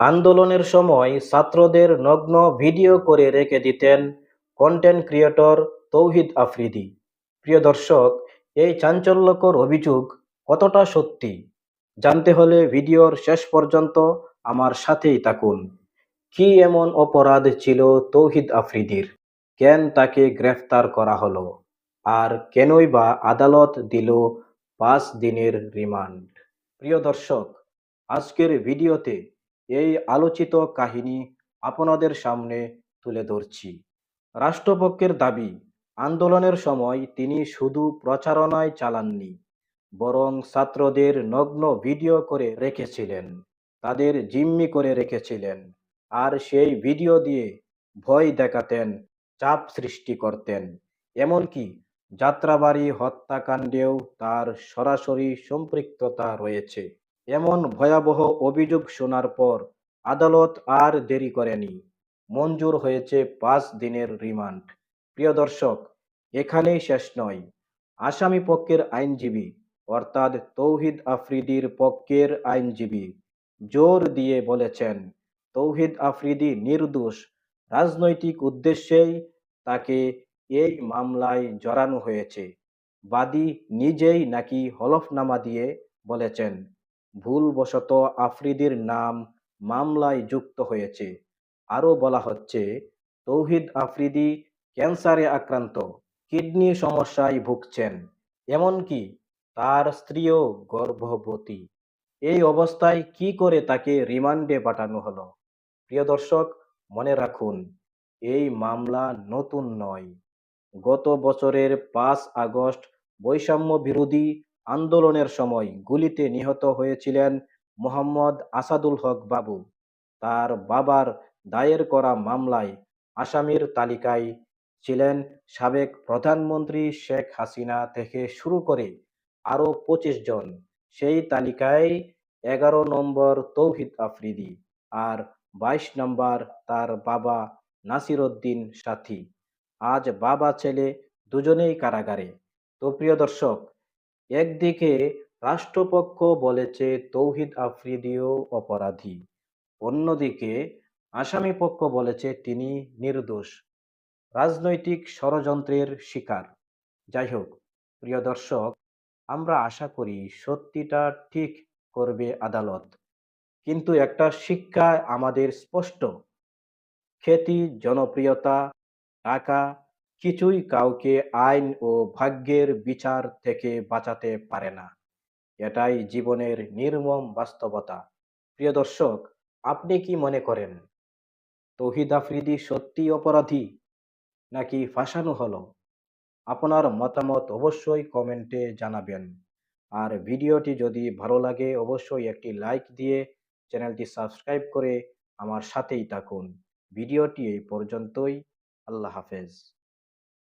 আন্দোলনের সময় ছাত্রদের নগ্ন ভিডিও করে রেখে দিতেন কন্টেন্ট ক্রিয়েটর তৌহিদ আফ্রিদি। প্রিয় দর্শক, এই চাঞ্চল্যকর অভিযোগ কতটা সত্যি? জানতে হলে ভিডিওর শেষ পর্যন্ত আমার সাথেই থাকুন। কি এমন অপরাধ ছিল তৌহিদ আফ্রিদির? কেন তাকে গ্রেফতার করা হলো? আর কেনই বা আদালত দিল পাঁচ দিনের রিমান্ড? প্রিয় দর্শক, আজকের ভিডিওতে এই আলোচিত কাহিনী আপনাদের সামনে তুলে ধরছি। রাষ্ট্রপক্ষের দাবি, আন্দোলনের সময় তিনি শুধু প্রচারণায় চালাননি, বরং ছাত্রদের নগ্ন ভিডিও করে রেখেছিলেন, তাদের জিম্মি করে রেখেছিলেন, আর সেই ভিডিও দিয়ে ভয় দেখাতেন, চাপ সৃষ্টি করতেন। এমনকি যাত্রাবাড়ি হত্যাকাণ্ডেও তার সরাসরি সম্পৃক্ততা রয়েছে। এমন ভয়াবহ অভিযোগ শোনার পর আদালত আর দেরি করেনি। মঞ্জুর হয়েছে পাঁচ দিনের রিমান্ড। প্রিয় দর্শক, এখানেই শেষ নয়। আসামি পক্ষের আইনজীবী, অর্থাৎ তৌহিদ আফ্রিদির পক্ষের আইনজীবী, জোর দিয়ে বলেছেন, তৌহিদ আফ্রিদি নির্দোষ। রাজনৈতিক উদ্দেশ্যেই তাকে এই মামলায় জড়ানো হয়েছে। বাদী নিজেই নাকি হলফনামা দিয়ে বলেছেন। ভুলবশত আফ্রিদির নাম মামলায় যুক্ত হয়েছে। আরও বলা হচ্ছে, তৌহিদ আফ্রিদি ক্যান্সারে আক্রান্ত, কিডনি সমস্যায় ভুগছেন, এমনকি তার স্ত্রীও গর্ভবতী। এই অবস্থায় কি করে তাকে রিমান্ডে পাঠানো হলো? প্রিয় দর্শক, মনে রাখুন, এই মামলা নতুন নয়। গত বছরের পাঁচ আগস্ট বৈষম্য বিরোধী আন্দোলনের সময় গুলিতে নিহত হয়েছিলেন মোহাম্মদ আসাদুল হক বাবু। তার বাবার দায়ের করা মামলায় আসামির তালিকায় ছিলেন সাবেক প্রধানমন্ত্রী শেখ হাসিনা থেকে শুরু করে আরও পঁচিশ জন। সেই তালিকায় এগারো নম্বর তৌহিদ আফ্রিদি আর বাইশ নম্বর তার বাবা নাসিরউদ্দিন সাথী। আজ বাবা ছেলে দুজনেই কারাগারে। তো প্রিয় দর্শক একদিকে রাষ্ট্রপক্ষ বলেছে তৌহিদ আফ্রিদিও অপরাধী, অন্যদিকে আসামি পক্ষ বলেছে তিনি নির্দোষ। রাজনৈতিক ষড়যন্ত্রের শিকার। যাই হোক, প্রিয় দর্শক, আমরা আশা করি সত্যিটা ঠিক করবে আদালত। কিন্তু একটা শিক্ষা আমাদের স্পষ্ট। খ্যাতি, জনপ্রিয়তা, টাকা কিছুই কাউকে আইন ও ভাগ্যের বিচার থেকে বাঁচাতে পারে না। এটাই জীবনের নির্মম বাস্তবতা। প্রিয় দর্শক, আপনি কি মনে করেন? তৌহিদ আফ্রিদি সত্যি অপরাধী, নাকি ফাঁসানো হলো? আপনার মতামত অবশ্যই কমেন্টে জানাবেন। আর ভিডিওটি যদি ভালো লাগে, অবশ্যই একটি লাইক দিয়ে চ্যানেলটি সাবস্ক্রাইব করে আমার সাথেই থাকুন। ভিডিওটি এই পর্যন্তই। আল্লাহ হাফেজ।